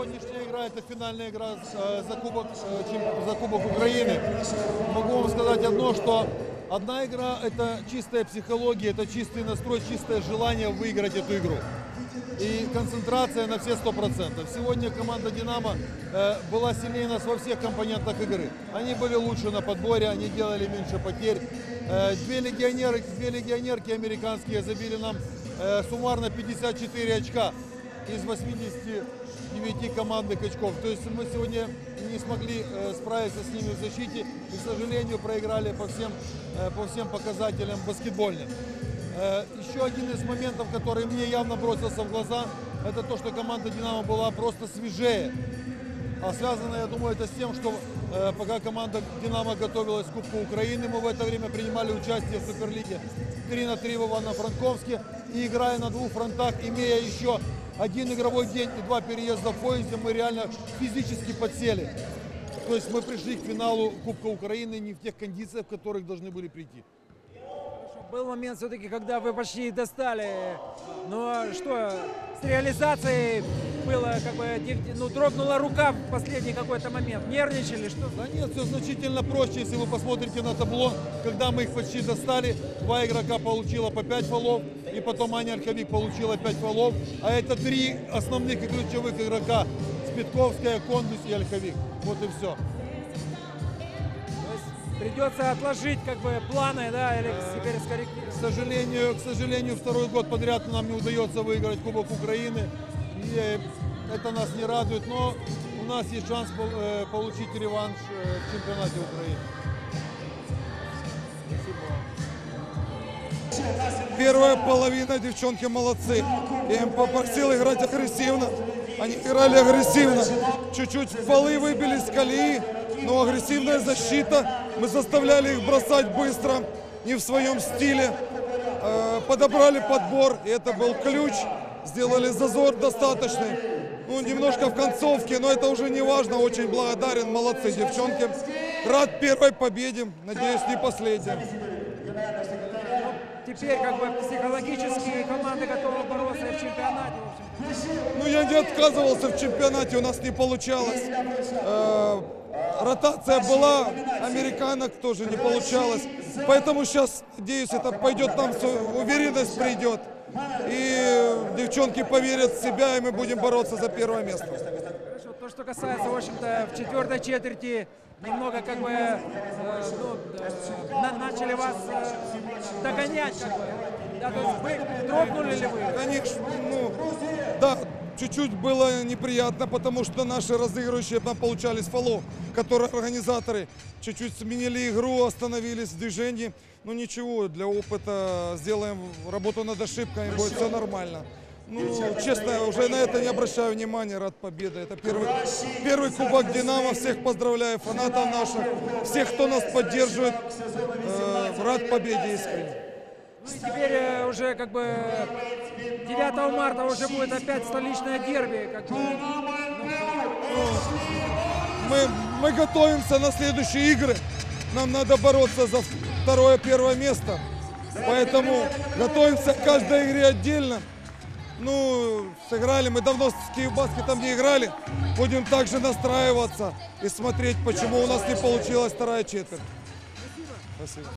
Сегодняшняя игра это финальная игра э, за кубок, э, за кубок Украины. Могу вам сказать одно, что одна игра это чистая психология, это чистый настрой, чистое желание выиграть эту игру. И концентрация на все 100%. Сегодня команда «Динамо» э, была сильнее нас во всех компонентах игры. Они были лучше на подборе, они делали меньше потерь. Две, легионеры, две легионерки американские забили нам суммарно 54 очка из 89 командных очков. То есть мы сегодня не смогли э, справиться с ними в защите и, к сожалению, проиграли по всем, э, по всем показателям баскетбольным. Э, Еще один из моментов, который мне явно бросился в глаза, это то, что команда «Динамо» была просто свежее. А связано, я думаю, это с тем, что э, пока команда «Динамо» готовилась к Кубку Украины, мы в это время принимали участие в Суперлиге 3 на 3 в Ивано-Франковске. И играя на двух фронтах, имея еще один игровой день и два переезда в поезде, мы реально физически подсели. То есть мы пришли к финалу Кубка Украины не в тех кондициях, в которых должны были прийти. Был момент все-таки, когда вы почти достали. Но что, с реализацией было как бы, ну, дрогнула рука в последний какой-то момент. Нервничали, что? Да нет, все значительно проще, если вы посмотрите на табло, когда мы их почти достали, два игрока получила по 5 фолов, и потом Аня Ольховик получила 5 фолов, а это три основных и ключевых игрока, Спитковская, Кондус и Ольховик. Вот и все. Придется отложить как бы планы, да, или теперь К скорректировать. сожалению, к сожалению, второй год подряд нам не удается выиграть Кубок Украины, и это нас не радует, но у нас есть шанс э, получить реванш э, в чемпионате Украины. Первая половина, девчонки молодцы. Им попросил играть агрессивно. Они играли агрессивно. Чуть-чуть полы выбили с колеи, но агрессивная защита. Мы заставляли их бросать быстро, не в своем стиле. Э, Подобрали подбор, и это был ключ. Сделали зазор достаточный. Ну, немножко в концовке, но это уже не важно. Очень благодарен. Молодцы, девчонки. Рад первой победе. Надеюсь, не последней. Теперь как бы психологически команда готова бороться в чемпионате. Ну, я не отказывался в чемпионате, у нас не получалось. Э, ротация была, американок тоже не получалось. Поэтому сейчас, надеюсь, это пойдет нам, уверенность придет. И девчонки поверят в себя, и мы будем бороться за первое место. Что касается, в общем-то, в четвертой четверти немного как бы э, ну, э, на- начали вас э, догонять, как бы. Да, то есть вы дрогнули ли вы? Конечно, ну, да, чуть-чуть было неприятно, потому что наши разыгрывающие там получались фолов, которые организаторы чуть-чуть сменили игру, остановились в движении. Ну ничего, для опыта сделаем работу над ошибками, будет все нормально. Ну, честно, уже на это не обращаю внимания, рад победе. Это первый, первый кубок Динамо, всех поздравляю, фанатов наших, всех, кто нас поддерживает, Э, рад победе искренне. Ну и теперь э, уже как бы 9 марта уже будет опять столичное дерби. Как бы. мы, мы готовимся на следующие игры. Нам надо бороться за второе, первое место. Поэтому готовимся к каждой игре отдельно. Ну, сыграли, мы давно с Киевбаскетом не играли. Будем также настраиваться и смотреть, почему у нас не получилась вторая четверть. Спасибо.